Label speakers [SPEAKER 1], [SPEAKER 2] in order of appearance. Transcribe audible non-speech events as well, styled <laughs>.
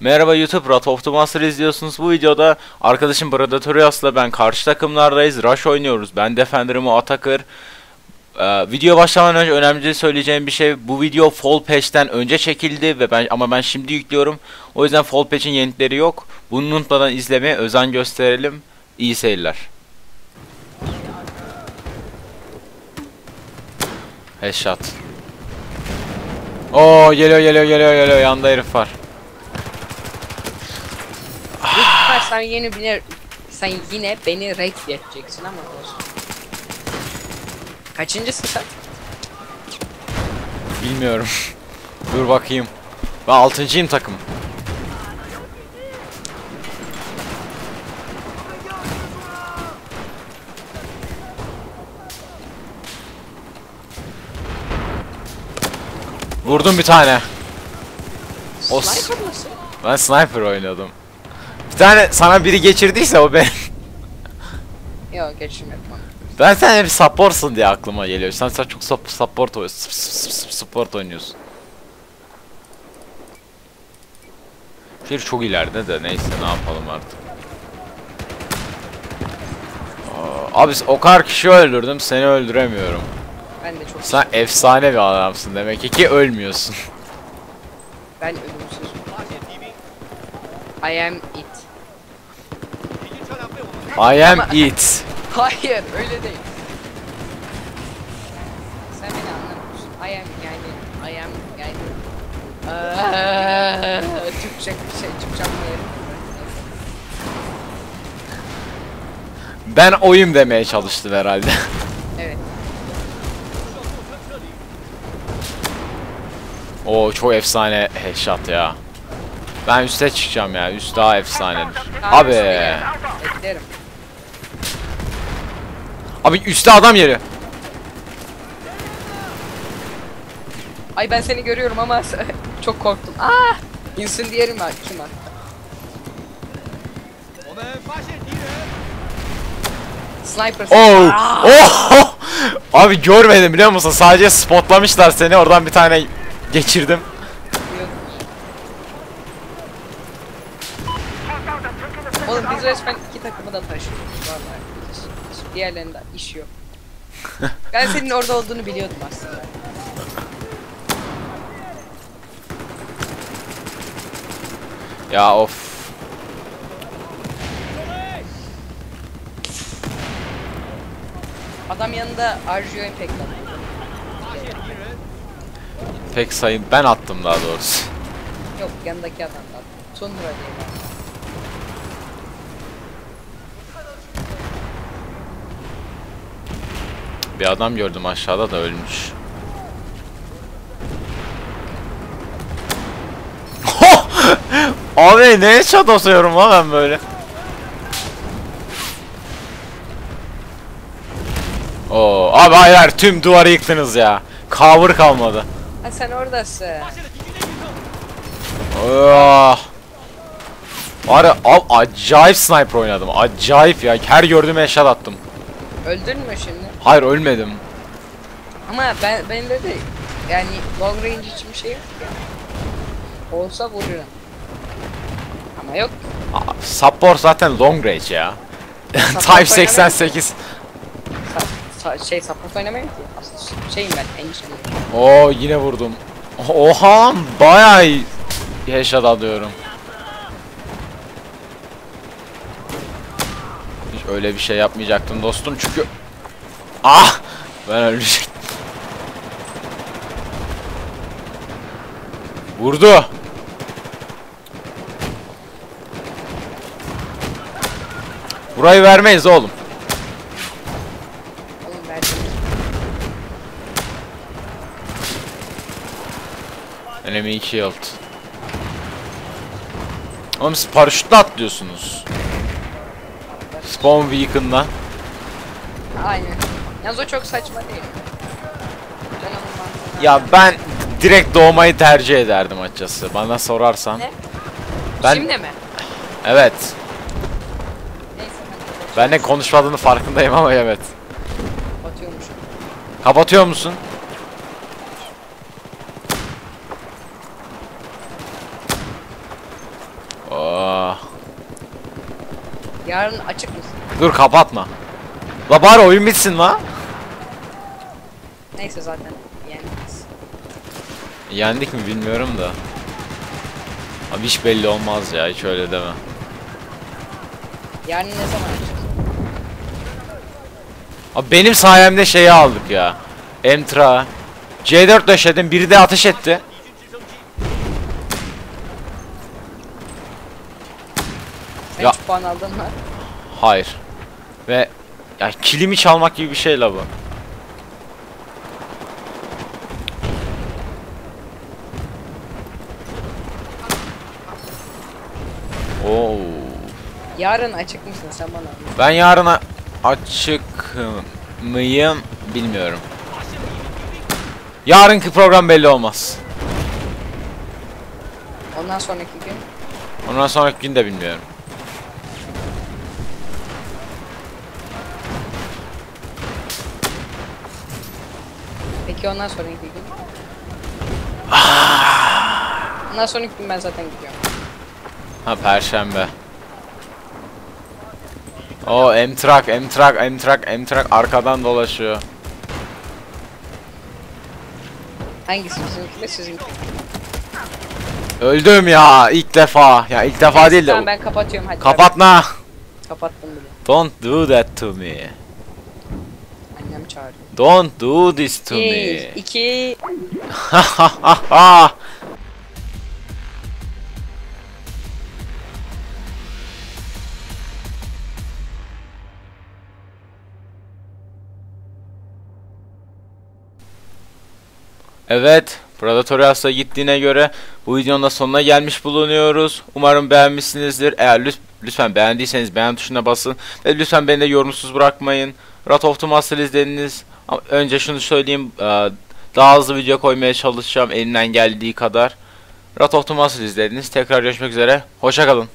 [SPEAKER 1] Merhaba YouTube, Rat of the Master izliyorsunuz. Bu videoda arkadaşım Predatorius'la ben karşı takımlardayız. Rush oynuyoruz. Ben Defender'ım, o Attacker. Ee, video başlamadan önce önemli söyleyeceğim bir şey. Bu video Fall Patch'ten önce çekildi ve ben ama ben şimdi yüklüyorum. O yüzden Fall Patch'in yenilikleri yok. Bunu unutmadan izlemeye özen gösterelim. İyi seyirler. Headshot. Oo geliyor geliyor geliyor geliyor yanında herif var.
[SPEAKER 2] Sen yine beni sen yine beni rek edeceksin ama olsun. Kaçıncısın sen?
[SPEAKER 1] Bilmiyorum. <laughs> Dur bakayım. Ben altıncıyım takım. Vurdum bir tane. O
[SPEAKER 2] Sniper mısın?
[SPEAKER 1] Ben sniper oynuyordum. Tane sana biri geçirdiyse o ben. <laughs>
[SPEAKER 2] Yok geçirmedim.
[SPEAKER 1] Ben sen hep supportsun diye aklıma geliyor. Sen, sen çok sup- support oynuyorsun. Support oynuyorsun. Şehir çok ileride de neyse ne yapalım artık. Aa, Abi o kadar kişi öldürdüm seni öldüremiyorum.
[SPEAKER 2] Ben de çok
[SPEAKER 1] Sen efsane bir adamsın demek ki ki ölmüyorsun.
[SPEAKER 2] ben ölümsüzüm. I am it.
[SPEAKER 1] I am
[SPEAKER 2] Ama-
[SPEAKER 1] it.
[SPEAKER 2] Hayır öyle değil. Sen beni anlamıyorsun. I am yani I am yani Aaaa, Türkçe şey Türkçe anlayarım.
[SPEAKER 1] Ben oyum demeye çalıştım herhalde. <laughs>
[SPEAKER 2] Evet.
[SPEAKER 1] Oo çok efsane headshot ya. Ben üste çıkacağım ya. Üst daha efsanedir. Abi.
[SPEAKER 2] Beklerim.
[SPEAKER 1] Abi üstte adam yeri.
[SPEAKER 2] Ay ben seni görüyorum ama <laughs> çok korktum. Ah! İnsin diyelim ha kim attı? Sniper.
[SPEAKER 1] Oh!
[SPEAKER 2] Ah!
[SPEAKER 1] Oh! <laughs> Abi görmedim biliyor musun? Sadece spotlamışlar seni. Oradan bir tane geçirdim.
[SPEAKER 2] Oğlum biz resmen iki takımı da taşıyoruz. Vallahi. Diğerlerinde iş yok. <laughs> ben senin orada olduğunu biliyordum aslında.
[SPEAKER 1] Ya of.
[SPEAKER 2] Adam yanında Arjio Impact atıyor.
[SPEAKER 1] Pek sayın ben attım daha doğrusu.
[SPEAKER 2] Yok yanındaki adam da. Tundra diye.
[SPEAKER 1] Bir adam gördüm aşağıda da ölmüş. <laughs> Abi ne shot atıyorum lan ben böyle. Oo, abi hayır hayır tüm duvarı yıktınız ya. Cover kalmadı.
[SPEAKER 2] Ha sen oradasın.
[SPEAKER 1] Oh. Var ya acayip sniper oynadım. Acayip ya. Her gördüğüme headshot attım.
[SPEAKER 2] Öldün mü şimdi?
[SPEAKER 1] Hayır ölmedim.
[SPEAKER 2] Ama ben ben de de yani long range için bir şey yok ya. Olsa vururum. Ama yok.
[SPEAKER 1] Aa, Support zaten long range ya. <laughs> Type
[SPEAKER 2] oynamıyor
[SPEAKER 1] 88.
[SPEAKER 2] Sa- sa- şey support oynamıyorum ki. Aslında şeyim ben engineer.
[SPEAKER 1] Oo yine vurdum. Oha bayağı iyi headshot alıyorum. Hiç öyle bir şey yapmayacaktım dostum çünkü Ah! Ben ölecektim. Vurdu. Burayı vermeyiz oğlum. Enemy killed. Oğlum siz paraşütle atlıyorsunuz. Spawn Beacon'dan.
[SPEAKER 2] Aynen. Yalnız o çok saçma değil. Canım.
[SPEAKER 1] Ya ben direkt doğmayı tercih ederdim açıkçası. Bana sorarsan.
[SPEAKER 2] Ne?
[SPEAKER 1] Ben-
[SPEAKER 2] Şimdi mi?
[SPEAKER 1] Evet.
[SPEAKER 2] Neyse
[SPEAKER 1] Ben de konuşmadığını farkındayım ama evet.
[SPEAKER 2] ben batıyormuş.
[SPEAKER 1] Kapatıyor musun?
[SPEAKER 2] Yarın açık mısın?
[SPEAKER 1] Dur kapatma. La bari oyun bitsin la.
[SPEAKER 2] Neyse zaten yani.
[SPEAKER 1] Yendik mi bilmiyorum da. Abi hiç belli olmaz ya hiç öyle deme.
[SPEAKER 2] Yarın ne zaman açacağız?
[SPEAKER 1] Abi benim sayemde şeyi aldık ya. Emtra. C4 döşedim biri de ateş etti.
[SPEAKER 2] Sen
[SPEAKER 1] Ya-
[SPEAKER 2] hiç puan aldın mı?
[SPEAKER 1] Hayır. Ve ya kilimi çalmak gibi bir şey la bu.
[SPEAKER 2] Yarın açık mısın sen bana?
[SPEAKER 1] Ben yarına açık mıyım bilmiyorum. Yarınki program belli olmaz.
[SPEAKER 2] Ondan sonraki gün
[SPEAKER 1] Ondan sonraki gün de bilmiyorum.
[SPEAKER 2] Peki ondan sonraki gün? ondan sonraki gün ben zaten gidiyorum.
[SPEAKER 1] Ha perşembe. O M-Truck, M-Truck, M-Truck, M-Truck arkadan dolaşıyor.
[SPEAKER 2] Hangisi bizimki mi sizinki?
[SPEAKER 1] Öldüm ya ilk defa. Ya ilk defa
[SPEAKER 2] Neyse,
[SPEAKER 1] değil de.
[SPEAKER 2] Tamam ben kapatıyorum hadi.
[SPEAKER 1] Kapatma.
[SPEAKER 2] Kapattım bile.
[SPEAKER 1] Don't do that to me.
[SPEAKER 2] Annem çağırıyor.
[SPEAKER 1] Don't do this to me.
[SPEAKER 2] iki,
[SPEAKER 1] Evet, Predatorias'a gittiğine göre bu videonun da sonuna gelmiş bulunuyoruz. Umarım beğenmişsinizdir. Eğer lüt- lütfen beğendiyseniz beğen tuşuna basın ve lütfen beni de yorumsuz bırakmayın. Rat of the Master izlediniz. Ama önce şunu söyleyeyim, eee, daha hızlı video koymaya çalışacağım elimden geldiği kadar. Rat of the Master izlediniz. Tekrar görüşmek üzere. Hoşçakalın.